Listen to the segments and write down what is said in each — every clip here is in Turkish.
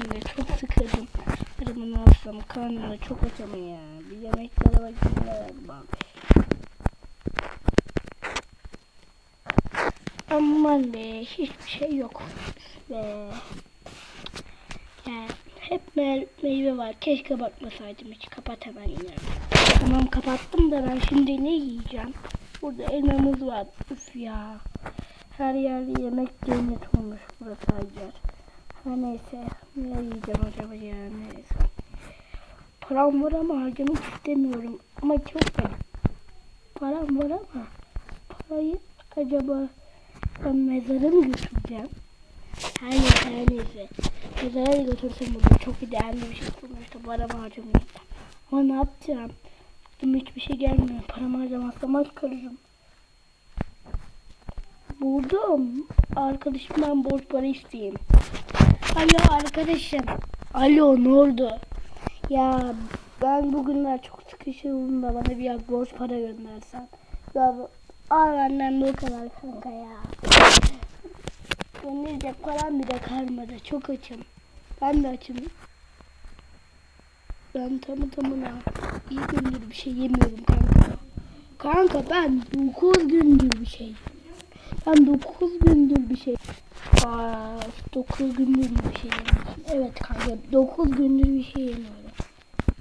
da çok sıkıldım. Arama ne yapsam karnım da çok açım ya. Bir yemeklere bakayım abi. Aman be hiçbir şey yok. Be. Yani hep me meyve var. Keşke bakmasaydım hiç. Kapat hemen yine. Tamam kapattım da ben şimdi ne yiyeceğim? Burada elmamız var. Üf ya. Her yerde yemek cennet olmuş burası Hacer. Her neyse. Ne yiyeceğim acaba ya neyse. Param var ama harcamak istemiyorum. Ama çok garip. Param var ama parayı acaba ben mezara mı götüreceğim? Her neyse her neyse. Mezara da götürsem burada çok değerli bir şey sonuçta paramı harcamayacağım. Ama ne yapacağım? Aklıma hiçbir şey gelmiyor. Paramı harcamazsam aç kalırım. Buldum. Arkadaşımdan borç para isteyeyim. Alo arkadaşım. Alo ne oldu? Ya ben bugünler çok sıkışıyorum da bana bir borç para göndersen. Ya al benden de o kadar kanka ya. Gönderecek param bile kalmadı. Çok açım. Ben de açım. Ben tamı tamına iyi gündür bir şey yemiyorum kanka. Kanka ben 9 gündür bir şey. Ben 9 gündür bir şey. Aa, 9 gündür bir şey yemiyorum. Evet kanka 9 gündür bir şey yemiyorum.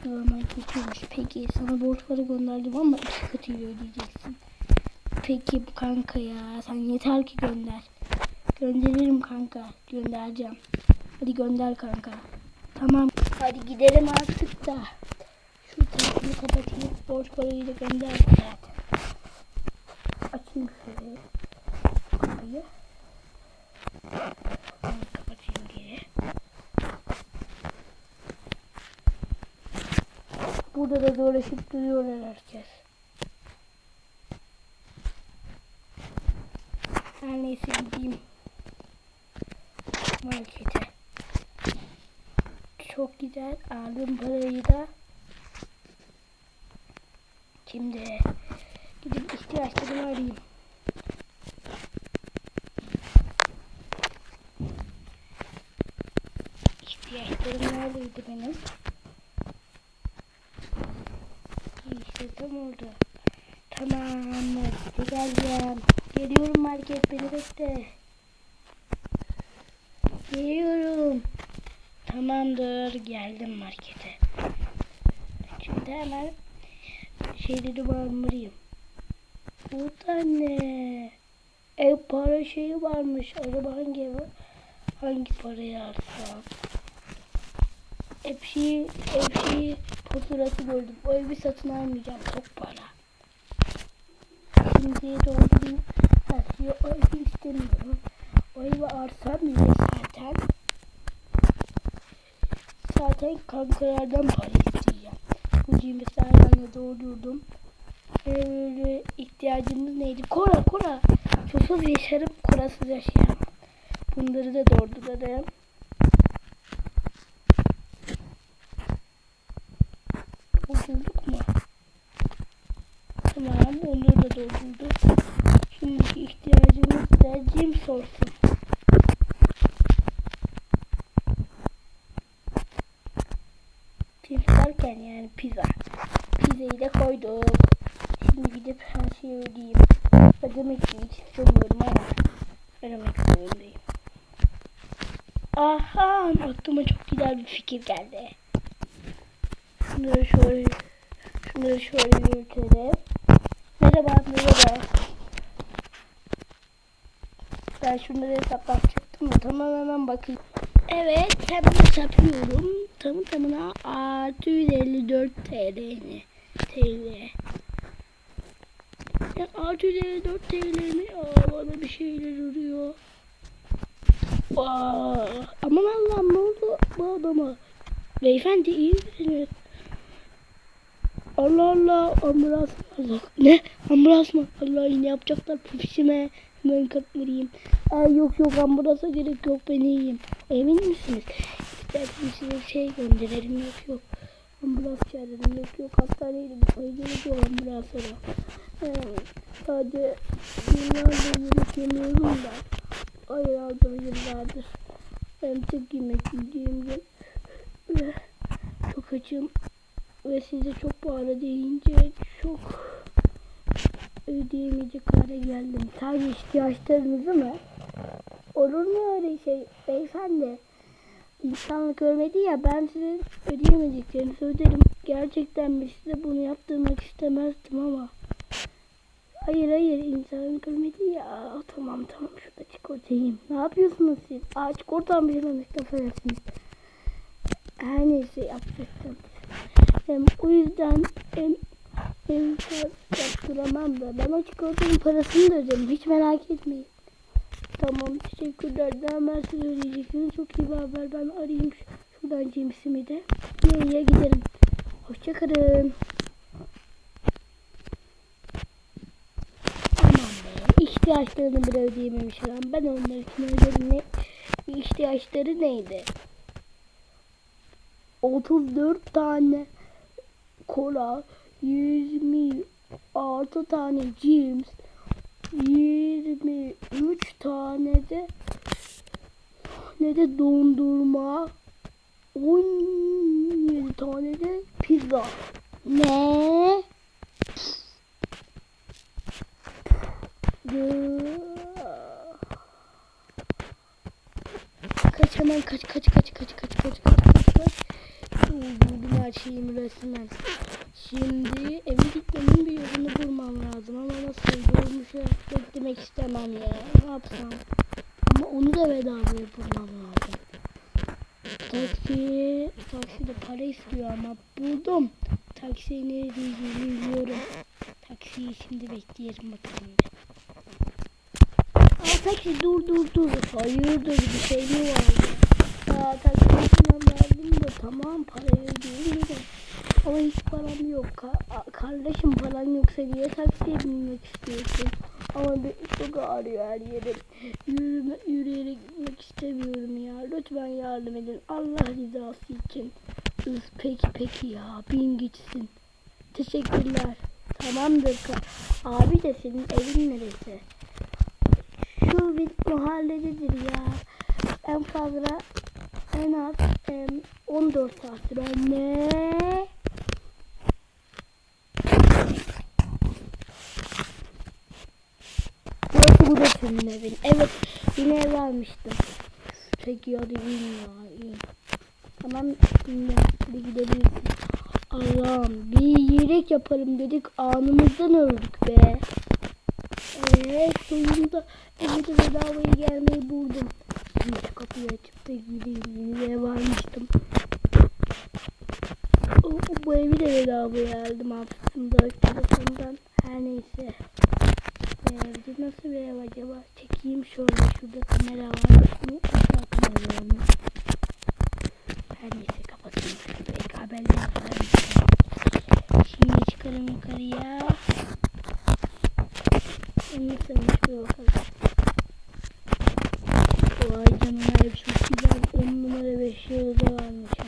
Normal kötüymüş. Peki sana borç para gönderdim ama iki katıyla ödeyeceksin. Peki kanka ya sen yeter ki gönder. Gönderirim kanka. Göndereceğim. Hadi gönder kanka. Tamam. Hadi gidelim artık da. Şu telefonu kapatayım. Borç parayı da gönder zaten. Açayım şöyle. Onu kapatayım geri. Burada da dolaşıp duruyorlar herkes. Her neyse gideyim. Markete. Çok güzel. Aldım parayı da. Şimdi gidip ihtiyaçlarımı arayayım. Neredeydi benim? İşte tam oldu. Tamam. Hadi geleceğim. Geliyorum market beni bekle. Geliyorum. Tamamdır. Geldim markete. Şimdi hemen şeyleri barındırayım. Burada ne? Ev para şeyi varmış. Acaba hangi ev? Hangi parayı alsam? Ev şeyi faturası gördüm. O evi satın almayacağım. Çok para. Şimdi doldurayım. Her şeyi o evi istemiyorum. O evi arsam bile zaten zaten kankalardan para isteyeceğim. Bu cimrilerden doldurdum. Böyle ihtiyacımız neydi? Kora kora. Susuz yaşarım, korasız yaşayamam. Bunları da dolduralım. Doldurduk mu? Tamam, onları da doldurduk. Şimdiki ihtiyacımız cim sorsun. Cim derken yani pizza. Pizzayı da koyduk. Şimdi gidip her şeyi ödeyeyim. Ödemek hiç istemiyorum ama ödemek zorundayım. Aha aklıma çok güzel bir fikir geldi. Şunları şöyle şunları şöyle yürütelim. Merhaba merhaba. Ben şunları hesaplayacaktım da tamam hemen bakayım. Evet hemen hesaplıyorum. Tamı tamına 654 TL. TL. Ya 654 TL mi? Aa, bana bir şeyler oluyor. Aa, aman Allah'ım ne oldu bu adama? Beyefendi iyi misiniz? Allah Allah ambulans Allah. Ne? Ambulans mı? Allah yine yapacaklar pufişime. Hemen katmarayım. Aa, yok yok ambulansa gerek yok ben iyiyim. Emin misiniz? İsterseniz size şey gönderelim yok yok. Ambulans çağıralım yok yok hastaneye şey gerek yok ambulanslara. Ee, sadece günlerce yemek yemiyorum da. Hayır aldım yıllardır. Ben tek yemek yiyeceğim gün. Çok açım. Ve size çok pahalı deyince çok ödeyemeyecek hale geldim. Sadece ihtiyaçlarınızı mı? Olur mu öyle şey beyefendi? İnsanlık ölmedi ya ben size ödeyemeyeceklerinizi öderim. Gerçekten bir size bunu yaptırmak istemezdim ama. Hayır hayır insanlık ölmedi ya. Tamam tamam şurada çikolatayım. Ne yapıyorsunuz siz? Aa çikolatam bir an affedersiniz. Her neyse yapacaktım. Hem o yüzden hem, hem yaptıramam da ben o çikolatanın parasını da öderim. Hiç merak etmeyin. Tamam teşekkürler. Hemen size ödeyeceksiniz. Çok iyi bir haber. Ben arayayım şu- şuradan James'imi de. Nereye giderim. Hoşçakalın. İhtiyaçlarını bile ödeyememiş adam. Ben onlar için ödedim. Ne? İhtiyaçları neydi? 34 tane kola, 26 tane James, 23 tane de ne de dondurma, 17 tane de pizza. Ne? Kaç hemen kaç kaç kaç kaç kaç kaç kaç kaç. Buldum her resmen. Şimdi eve gitmemin bir yolunu bulmam lazım ama nasıl dolmuşa beklemek istemem ya. Ne yapsam? Ama onu da bedavaya bulmam lazım. Taksi, taksi de para istiyor ama buldum. Taksiye nereye biliyorum. Taksiyi şimdi bekleyelim bakalım. Aa taksi dur dur dur. Hayırdır bir şey mi var? Aa falan verdim de tamam parayı ödeyeyim de. Ama hiç param yok. Ka- kardeşim paran yoksa diye taksiye binmek istiyorsun. Ama bir çok ağrıyor her yerim. Yürüme, yürüyerek gitmek istemiyorum ya. Lütfen yardım edin. Allah rızası için. Üf, peki peki ya. Bin gitsin. Teşekkürler. Tamamdır. Abi de senin evin neresi? Şu bir mahallededir ya. En fazla en az em, 14 saat sürer. Ne? Burası bu da senin evin. Evet yine ev almıştım. Peki hadi in ya in. Tamam in ya. Hadi gidebilirsin. Allah'ım bir iyilik yaparım dedik anımızdan öldük be. Evet sonunda eve de bedavaya gelmeyi buldum. Şimdi şu kapıyı açıp da bir ev almıştım. O, bu evi de bedavaya aldım aslında telefondan. Her neyse. Evde nasıl bir ev acaba? Çekeyim şöyle. Şurada kamera var. Bunu aşağı kameranın. Her neyse kapatayım. Belki haberler yapar. Şimdi çıkarım yukarıya. Nasılmış bir bakalım. Vay canına çok güzel. 10 numara 5 yıldızı varmışım.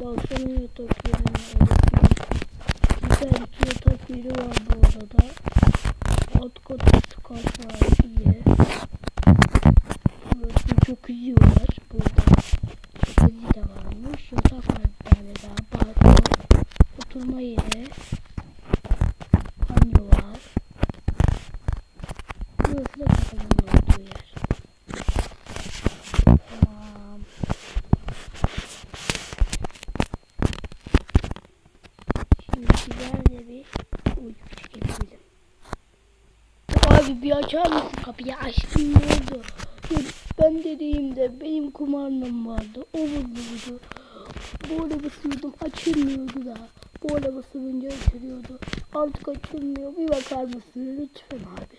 Baksana yatak yerine. Güzel iki yatak yeri var bu odada. Alt katı skat var iyi. Burası çok iyi var burada. Çok iyi de varmış. Yatak var bir tane daha. Balkon. Oturma yeri. Banyo var. Burası da kapının olduğu yer. Tamam. Şimdi güzel de bir uyku çekebilirim. Abi bir açar mısın kapıyı? Açtım ne oldu? Ben dediğimde benim kumandam vardı. O bozuldu. Böyle basıyordum açılmıyordu da. Böyle basınca açılıyordu. Artık açılmıyor. Bir bakar mısın lütfen abi.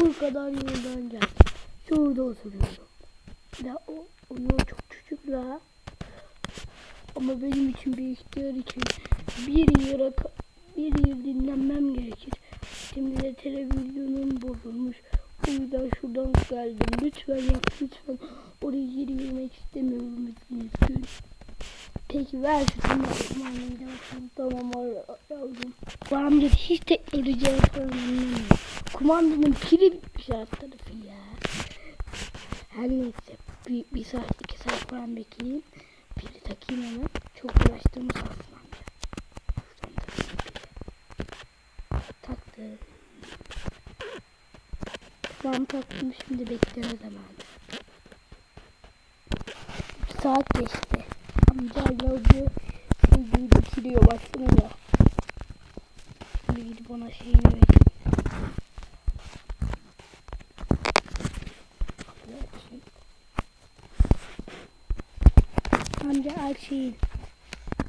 Bu kadar yoldan geldim. Şurada oturuyorum. Ya o, o yol çok küçük la. Ama benim için bir ihtiyar için bir yere bir yıl dinlenmem gerekir. Şimdi de televizyonum bozulmuş. O yüzden şuradan geldim. Lütfen yap lütfen. Oraya geri girmek istemiyorum üzgün. Peki ver şu da bakalım. Tamam al- aldım. Bu amca hiç teknolojiye falan anlamıyor. Kumandanın pili bitmiş alt tarafı ya. Her neyse bir, bir saat iki saat falan bekleyeyim. Pili takayım hemen. Çok uğraştığımız aslında. Şuradan takayım pili. Taktı. Tamam taktım şimdi bekleme zamanı. Bir saat geçti. Amca yolcu şey gibi dikiliyor baksanıza. Şimdi gidip ona şeyini vereyim. Amca her şeyi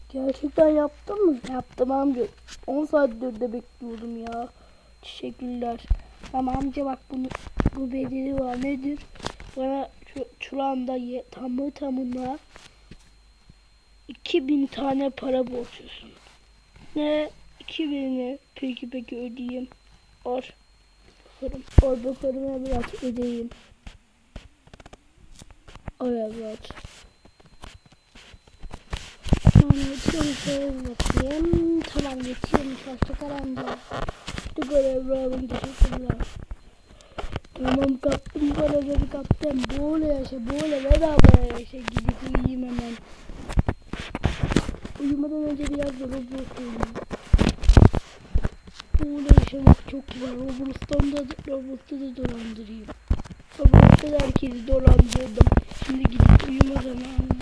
Gerçekten yaptın mı? Yaptım amca. 10 saattir de bekliyordum ya. Teşekkürler. Ama amca bak bunu bu bedeli var nedir? Bana şu, şu anda ye, tamı tamına 2000 tane para borçlusun. Ne? 2000'i peki peki ödeyeyim. Or. Bakarım. Or bakarım biraz ödeyeyim. Or evet. Tamam geçiyorum bakayım. Tamam geçiyorum. Hoşçakal amca. Şu görevli olun teşekkürler. Tamam kaptım paraları kaptım. Böyle yaşa böyle bedava yaşa. Gidip uyuyayım hemen. Uyumadan önce biraz da Roblox oynayayım. Böyle yaşamak çok güzel. Roblox'tan da Roblox'ta da dolandırayım. Roblox'ta da herkesi dolandırdım. Şimdi gidip uyuma zamanı.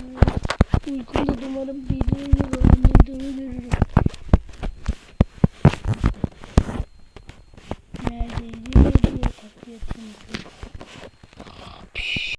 Uykumda umarım birileri dolandırdığını görürüm.